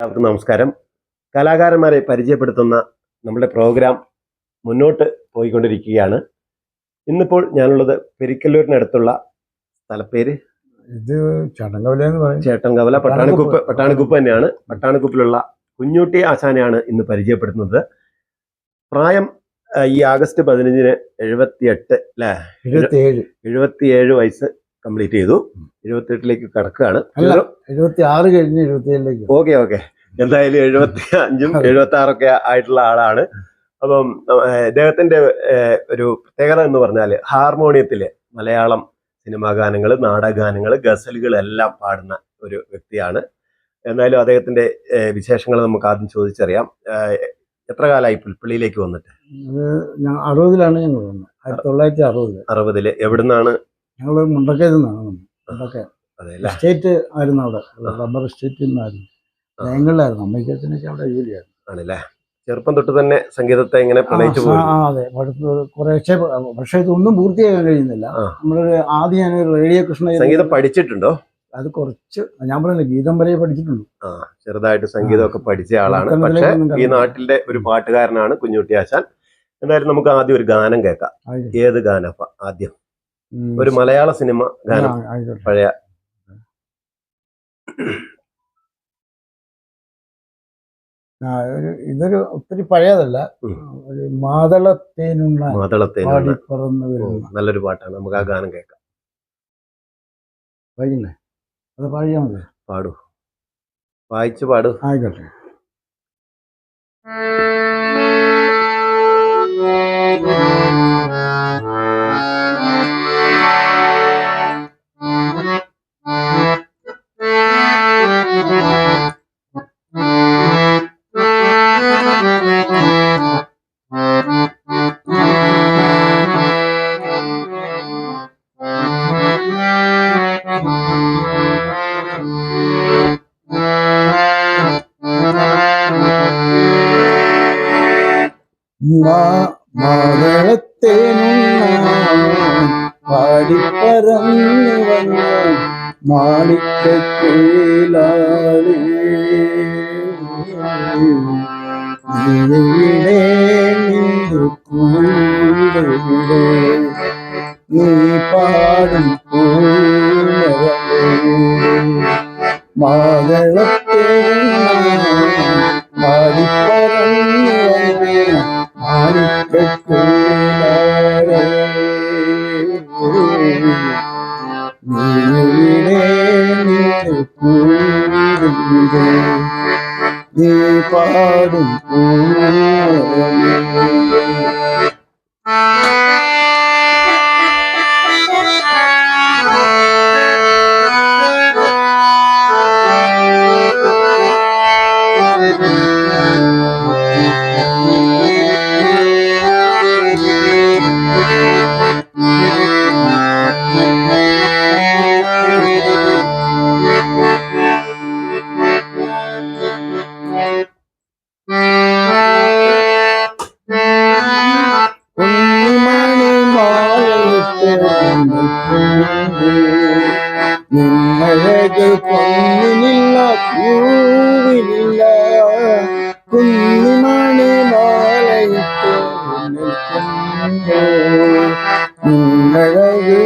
എല്ലാവർക്കും നമസ്കാരം. കലാകാരന്മാരെ പരിചയപ്പെടുത്തുന്ന നമ്മുടെ പ്രോഗ്രാം മുന്നോട്ട് പോയിക്കൊണ്ടിരിക്കുകയാണ്. ഇന്നിപ്പോൾ ഞാനുള്ളത് പെരിക്കല്ലൂരിനടുത്തുള്ള സ്ഥലപ്പേര്? ഇത് ചേട്ടൻകവല എന്ന് പറയും. ചേട്ടൻകവല പട്ടാണിക്കുപ്പ് പട്ടാണിക്കുപ്പ്. തന്നെയാണ്. പട്ടാണിക്കുപ്പിലുള്ള കുഞ്ഞൂട്ടി ആശാനെയാണ് ഇന്ന് പരിചയപ്പെടുത്തുന്നത്. പ്രായം ഈ ആഗസ്റ്റ് പതിനഞ്ചിന് എഴുപത്തിയെട്ട് അല്ലേ? എഴുപത്തി ഏഴ് എഴുപത്തിയേഴ് വയസ്സ് കംപ്ലീറ്റ് ചെയ്തു. എഴുപത്തിയെട്ടിലേക്ക് കടക്കുകയാണ്. എഴുപത്തി ആറ് കഴിഞ്ഞ് എഴുപത്തി ഏഴിലേക്ക് ഓക്കെ ഓക്കെ. എന്തായാലും എഴുപത്തി അഞ്ചും എഴുപത്തി ആറൊക്കെ ആയിട്ടുള്ള ആളാണ്. അപ്പം അദ്ദേഹത്തിന്റെ ഇദ്ദേഹത്തിന്റെ ഒരു പ്രത്യേകത എന്ന് പറഞ്ഞാൽ ഹാർമോണിയത്തിലെ മലയാളം സിനിമാ ഗാനങ്ങൾ നാടകഗാനങ്ങൾ ഗസലുകൾ എല്ലാം പാടുന്ന ഒരു വ്യക്തിയാണ്. എന്നാലും അദ്ദേഹത്തിന്റെ വിശേഷങ്ങൾ നമുക്ക് ആദ്യം ചോദിച്ചറിയാം. എത്ര കാലമായി പുൽപ്പള്ളിയിലേക്ക് വന്നിട്ട്? ഞാൻ അറുപതിലാണ് വന്നത്. ആയിരത്തി തൊള്ളായിരത്തി അറുപതിൽ. അറുപതിൽ. എവിടുന്നാണ് ഞങ്ങൾ മുണ്ടക്കയിൽ നിന്നാണ് വന്നത്. മുണ്ടക്ക. അതെ അല്ലേ എസ്റ്റേറ്റ് ആയിരുന്നു അവിടെ. റബ്ബർ എസ്റ്റേറ്റിൽ നിന്നായിരുന്നു. തേങ്ങളിലായിരുന്നു അമ്മയ്ക്ക് അച്ഛനൊക്കെ അവിടെ ജോലിയായിരുന്നു. ആണല്ലേ? ചെറുപ്പം തൊട്ട് തന്നെ സംഗീതത്തെ ഇങ്ങനെ പ്രണയിച്ചു അതെ. കുറേശ്ശെ പക്ഷേ ഇതൊന്നും പൂർത്തിയാക്കാൻ കഴിയുന്നില്ല. നമ്മളൊരു ആദ്യം ഞാൻ റേഡിയോ കൃഷ്ണ സംഗീതം പഠിച്ചിട്ടുണ്ടോ? അത് കുറച്ച് ഞാൻ പറഞ്ഞില്ല ഗീതം വരെ പഠിച്ചിട്ടുള്ളൂ. ആ ചെറുതായിട്ട് സംഗീതമൊക്കെ പഠിച്ച ആളാണ്. പക്ഷേ ഈ നാട്ടിലെ ഒരു പാട്ടുകാരനാണ് കുഞ്ഞുട്ടി ആശാൻ. എന്തായാലും നമുക്ക് ആദ്യം ഒരു ഗാനം കേൾക്കാം. ഏത് ഗാനപ്പ ആദ്യം? ഒരു മലയാള സിനിമ ഗാനം. പഴയ. ഇതൊരു ഒത്തിരി പഴയതല്ല. ഒരു മാതളത്തേനുള്ള വരുന്ന. നല്ലൊരു പാട്ടാണ്. നമുക്ക് ആ ഗാനം കേൾക്കാം. വൈകില്ലേ അത് പാടിയാ മതി. പാടൂ. വായിച്ചു പാടൂ. ആയിക്കോട്ടെ. മാതളത്തേനുള്ള പാടിപ്പറന്നു വന്ന. മാണിക്കുയിലാളി നീവിടെ നിന്നു കൂടെ നീ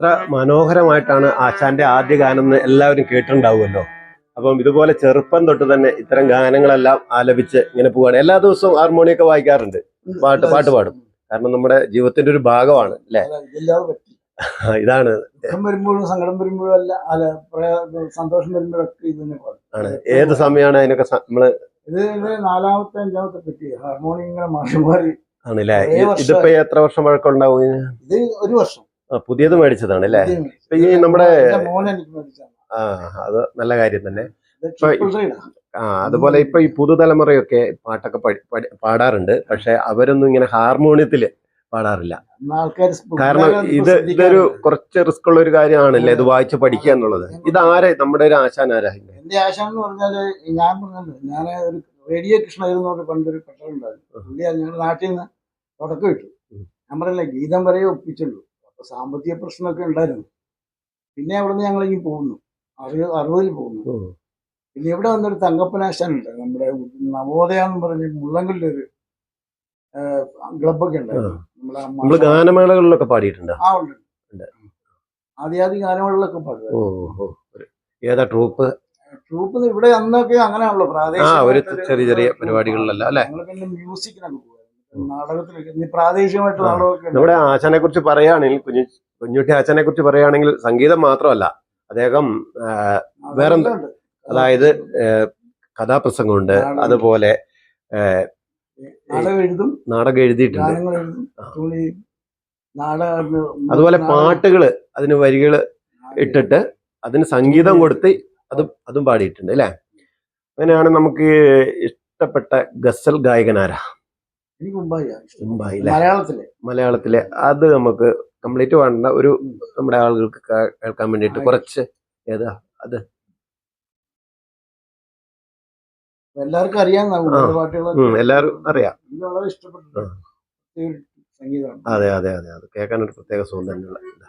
എത്ര മനോഹരമായിട്ടാണ് ആശാന്റെ ആദ്യ ഗാനം എന്ന് എല്ലാവരും കേട്ടിട്ടുണ്ടാവുമല്ലോ. അപ്പം ഇതുപോലെ ചെറുപ്പം തൊട്ട് തന്നെ ഇത്തരം ഗാനങ്ങളെല്ലാം ആലപിച്ച് ഇങ്ങനെ പോവാണ് എല്ലാ ദിവസവും ഹാർമോണിയൊക്കെ വായിക്കാറുണ്ട്. പാട്ട് പാട്ട് പാടും. കാരണം നമ്മുടെ ജീവിതത്തിന്റെ ഒരു ഭാഗമാണ് അല്ലെ? ഇതാണ്. വരുമ്പോഴും സങ്കടം വരുമ്പോഴും അല്ല അല്ല സന്തോഷം വരുമ്പോഴൊക്കെ ഇത് തന്നെ ആണ്. ഏത് സമയമാണ് അതിനൊക്കെ നമ്മൾ ഇത് നാലാമത്തെ അഞ്ചാമത്തെ പെട്ടി ഹാർമോണിയം ഇങ്ങനെ മാറി മാറി ആണല്ലേ. ഇതിപ്പോ എത്ര വർഷം വഴക്കം ഉണ്ടാവും ഇത് ഒരു വർഷം. പുതിയത് മേടിച്ചതാണ് അല്ലേ? ഈ നമ്മുടെ ആ അത് നല്ല കാര്യം തന്നെ. ആ. അതുപോലെ ഇപ്പൊ ഈ പുതുതലമുറയൊക്കെ പാട്ടൊക്കെ പാടാറുണ്ട്. പക്ഷെ അവരൊന്നും ഇങ്ങനെ ഹാർമോണിയത്തിൽ പാടാറില്ല. കാരണം ഇത് ഇതൊരു കുറച്ച് റിസ്ക് ഉള്ള ഒരു കാര്യമാണല്ലേ ഇത് വായിച്ച് പഠിക്കുക എന്നുള്ളത്? ഇത് ആരെ? നമ്മുടെ ഒരു ആശാൻ ആരാ? എന്റെ ആശാൻ എന്ന് പറഞ്ഞാൽ ഞാൻ പറഞ്ഞല്ലോ ഞാൻ ഒരു റേഡിയോ കൃഷ്ണ എന്ന് പറഞ്ഞ പണ്ടൊരു പെട്ടറുണ്ടായിരുന്നു പുള്ളി ഞങ്ങളുടെ നാട്ടിൽ നിന്ന് തുടക്കം ഇട്ടു. ഞാൻ പറയല്ലേ ഗീതം വരെ ഒപ്പിച്ചുള്ളൂ. അപ്പൊ സാമ്പത്തിക പ്രശ്നമൊക്കെ ഉണ്ടായിരുന്നു. പിന്നെ അവിടുന്ന് ഞങ്ങളിങ്ങനെ പോകുന്നു. അറുപത് അറുപതിൽ പോകുന്നു. പിന്നെ ഇവിടെ വന്നൊരു തങ്കപ്പനാശാനുണ്ട്. നമ്മുടെ നവോദയ എന്ന് പറഞ്ഞ മുള്ളങ്കലിൽ ഒരു ക്ലബൊക്കെ ഉണ്ട്. ഗാനമേളകളിലൊക്കെ പാടിയിട്ടുണ്ട്. ആ ഉണ്ട്. ആദ്യാദ്യ ഗാനങ്ങളിലൊക്കെ പാടുക ഏതാ ട്രൂപ്പ്? ട്രൂപ്പ് ഇവിടെ അന്നൊക്കെ അങ്ങനെയാണല്ലോ പ്രാദേശിക ചെറിയ ചെറിയ പരിപാടികളിലല്ല അല്ലെ? പിന്നെ മ്യൂസിക്കിനൊക്കെ പോകും നാടകത്തിലൊക്കെ പ്രാദേശികമായിട്ട്. നാടകമൊക്കെ. നമ്മുടെ ആശാനെ കുറിച്ച് പറയുകയാണെങ്കിൽ കുഞ്ഞു കുഞ്ഞുട്ടി ആശാനെ കുറിച്ച് പറയുകയാണെങ്കിൽ സംഗീതം മാത്രമല്ല. അദ്ദേഹം വേറെന്താ. അതായത് കഥാപ്രസംഗമുണ്ട്. അതുപോലെ നാടകം എഴുതും. നാടകം എഴുതിയിട്ടുണ്ട്. അതുപോലെ പാട്ടുകൾ അതിന് വരികൾ ഇട്ടിട്ട് അതിന് സംഗീതം കൊടുത്ത് അതും അതും പാടിയിട്ടുണ്ട് അല്ലെ? അങ്ങനെയാണ് നമുക്ക് ഇഷ്ടപ്പെട്ട ഗസൽ ഗായകനാരാ മലയാളത്തിലെ. മലയാളത്തിലെ. അത് നമുക്ക് കംപ്ലീറ്റ് വേണ്ട ഒരു നമ്മുടെ ആളുകൾക്ക് കേൾക്കാൻ വേണ്ടിയിട്ട് കുറച്ച് ഏതാ? എല്ലാവർക്കും അറിയാം എല്ലാവരും അറിയാം. എനിക്ക് വളരെ ഇഷ്ടപ്പെട്ട ഒരു സംഗീതമാണ്. അതെ അതെ അതെ അത്. കേൾക്കാൻ ഒരു പ്രത്യേക സുഖം തന്നെയുള്ള ഇതാ.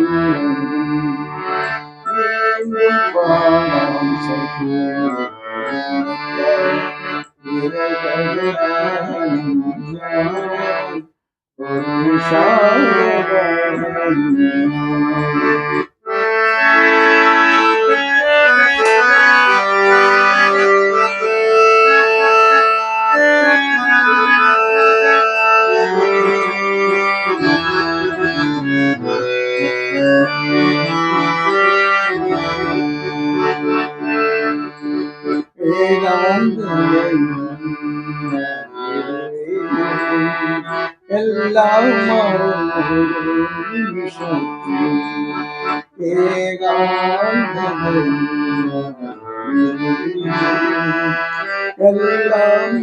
എല്ലാം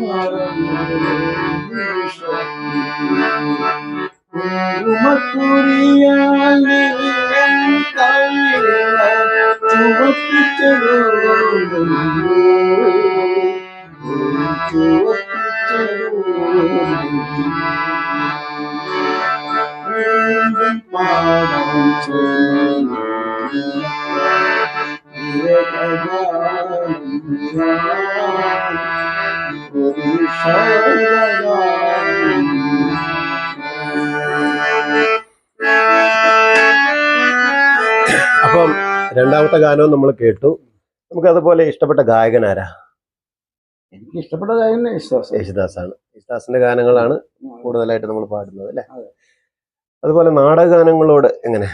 അപ്പം രണ്ടാമത്തെ ഗാനവും നമ്മൾ കേട്ടു. നമുക്ക് അതുപോലെ ഇഷ്ടപ്പെട്ട ഗായകൻ ആരാ? എനിക്ക് ഇഷ്ടപ്പെട്ട ഗായകൻ യേശുദാസ്. യേശുദാസാണ്. യേശുദാസിന്റെ ഗാനങ്ങളാണ് കൂടുതലായിട്ട് നമ്മൾ പാടുന്നത് അല്ലേ? അതെ. അതുപോലെ നാടകഗാനങ്ങളോട് എങ്ങനെ?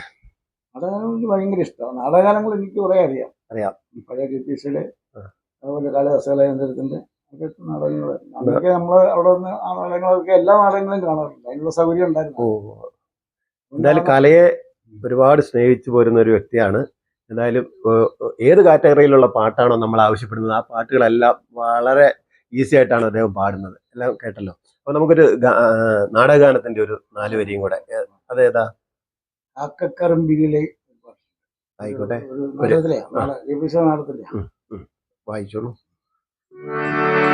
നാടകഗാനം എനിക്ക് ഭയങ്കര ഇഷ്ടമാണ്. നാടകഗാനങ്ങൾ എനിക്ക് കുറെ അറിയാം. അറിയാം. പഴയ കെ പി സിയുടെ അതുപോലെ കാളിദാസകലേന്ദ്രത്തിന്റെ ഒക്കെ നാടകങ്ങൾ അതൊക്കെ നമ്മൾ അവിടെ നിന്ന് ആ നാടകങ്ങളൊക്കെ എല്ലാ നാടകങ്ങളും കാണാറുണ്ട്. അതിനുള്ള സൗകര്യം ഉണ്ടായിരുന്നു. എന്തായാലും കലയെ ഒരുപാട് സ്നേഹിച്ചു പോരുന്ന ഒരു വ്യക്തിയാണ്. എന്തായാലും ഏത് കാറ്റഗറിയിലുള്ള പാട്ടാണോ നമ്മൾ ആവശ്യപ്പെടുന്നത് ആ പാട്ടുകളെല്ലാം വളരെ ഈസി ആയിട്ടാണ് അദ്ദേഹം പാടുന്നത്. എല്ലാം കേട്ടല്ലോ? അപ്പൊ നമുക്കൊരു നാടകഗാനത്തിന്റെ ഒരു നാല് വരിയും കൂടെ. അതേതാ? കാക്കക്കറമ്പിരിയിലെ ആയിക്കോട്ടെ. Música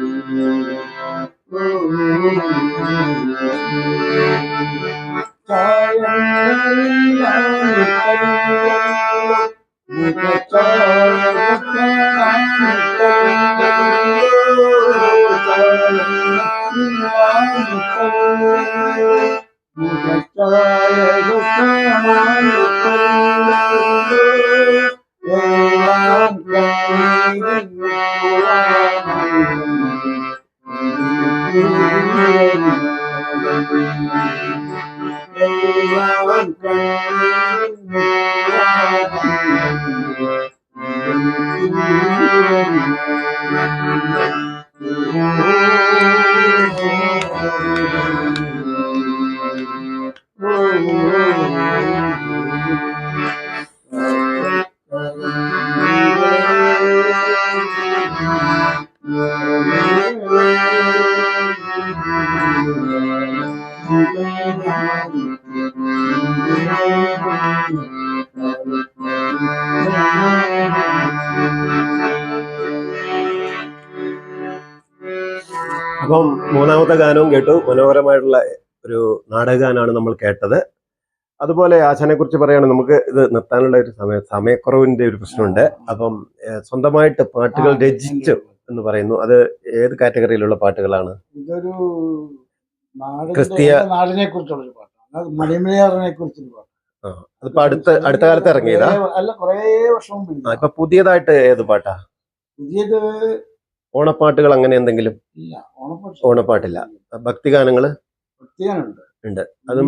നാടക എപ്പിസോഡ് നാടകത്തിലെ വായിച്ചോളൂ അപ്പം മൂന്നാമത്തെ ഗാനവും കേട്ടു. മനോഹരമായിട്ടുള്ള ഒരു നാടകഗാനാണ് നമ്മൾ കേട്ടത്. അതുപോലെ ആശാനെ കുറിച്ച് പറയുകയാണെങ്കിൽ നമുക്ക് ഇത് നിർത്താനുള്ള ഒരു സമയ സമയക്കുറവിന്റെ ഒരു പ്രശ്നമുണ്ട്. അപ്പം സ്വന്തമായിട്ട് പാട്ടുകൾ രചിച്ചു എന്ന് പറയുന്നു. അത് ഏത് കാറ്റഗറിയിലുള്ള പാട്ടുകളാണ്? ഇതൊരു ക്രിസ്തീയ- നാടിനെ കുറിച്ചുള്ള ഒരു പാട്ടാണ്. മണിമലയാറിനെ കുറിച്ചൊരു പാട്ട് അതിപ്പോ അടുത്ത അടുത്ത കാലത്ത് ഇറങ്ങിയതാ? അല്ല കുറേ വർഷം മുമ്പ് ഇപ്പൊ പുതിയതായിട്ട് ഏത് പാട്ടാ? പുതിയത് ഓണപ്പാട്ടുകൾ അങ്ങനെ എന്തെങ്കിലും? ഇല്ല ഓണപ്പാട്ട് ഓണപ്പാട്ടില്ല. ഭക്തിഗാനങ്ങൾ? ഉണ്ട്. അതും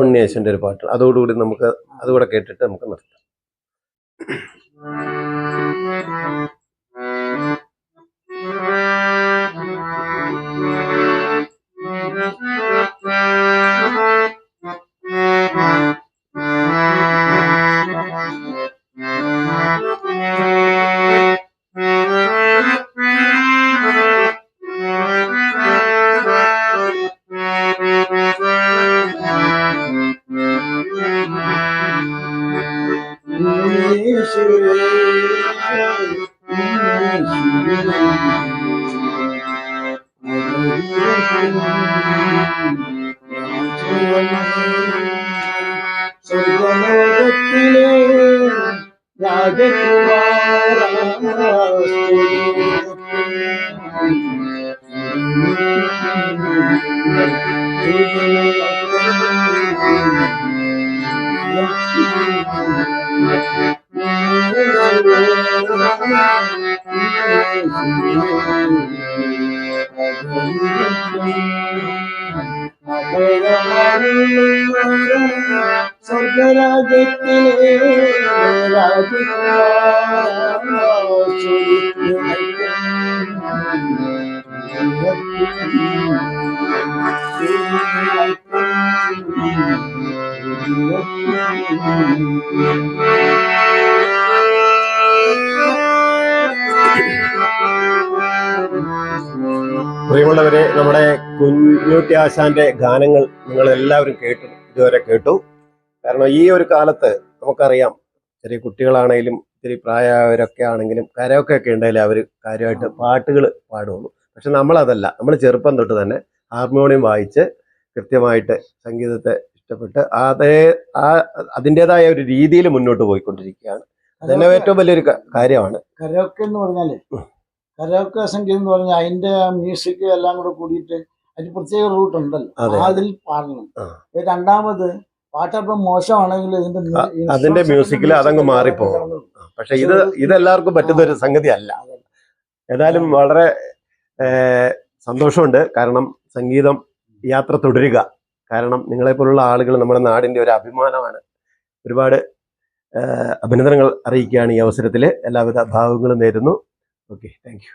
ഉണ്ണിയേശുവിന്റെ ഒരു പാട്ട്. അതോടുകൂടി നമുക്ക് അതുകൂടെ കേട്ടിട്ട് നമുക്ക് നിർത്താം. Thank you. പ്രിയമുള്ളവരെ നമ്മുടെ കുഞ്ഞൂറ്റി ആശാന്റെ ഗാനങ്ങൾ നിങ്ങൾ എല്ലാവരും കേട്ടു ഇതുവരെ കേട്ടു. കാരണം ഈ ഒരു കാലത്ത് നമുക്കറിയാം ചെറിയ കുട്ടികളാണെങ്കിലും ഇത്തിരി പ്രായമായവരൊക്കെ ആണെങ്കിലും കരയൊക്കെ ഒക്കെ ഉണ്ടെങ്കിൽ അവർ കാര്യമായിട്ട് പാട്ടുകൾ പാടുള്ളൂ. പക്ഷെ നമ്മളതല്ല നമ്മൾ ചെറുപ്പം തൊട്ട് തന്നെ ഹാർമോണിയം വായിച്ച് കൃത്യമായിട്ട് സംഗീതത്തെ ഇഷ്ടപ്പെട്ട് അതേ ആ അതിന്റെതായ ഒരു രീതിയിൽ മുന്നോട്ട് പോയിക്കൊണ്ടിരിക്കുകയാണ്. അതന്നെ ഏറ്റവും വലിയൊരു കാര്യമാണ്. കരോക്കെ എന്ന് പറഞ്ഞാൽ കരോക്കെ സംഗീതം എന്ന് പറഞ്ഞാൽ അതിന്റെ മ്യൂസിക് എല്ലാം കൂടെ കൂടിയിട്ട് അതിന് പ്രത്യേക റൂട്ട് ഉണ്ടല്ലോ. അതെ. അതിൽ പാടണം. രണ്ടാമത് പാട്ടപ്പം മോശമാണെങ്കിൽ ഇതിന്റെ അതിന്റെ മ്യൂസിക്കിൽ അതങ്ങ് മാറിപ്പോകും. പക്ഷെ ഇത് ഇതെല്ലാവർക്കും പറ്റുന്ന ഒരു സംഗതി അല്ല ഏതായാലും വളരെ സന്തോഷമുണ്ട്. കാരണം സംഗീതം യാത്ര തുടരുക. കാരണം നിങ്ങളെപ്പോലുള്ള ആളുകൾ നമ്മുടെ നാടിന്റെ ഒരു അഭിമാനമാണ്. ഒരുപാട് അഭിനന്ദനങ്ങൾ അറിയിക്കുകയാണ് ഈ അവസരത്തിൽ. എല്ലാവിധ ഭാവങ്ങളും നേരുന്നു. Okay thank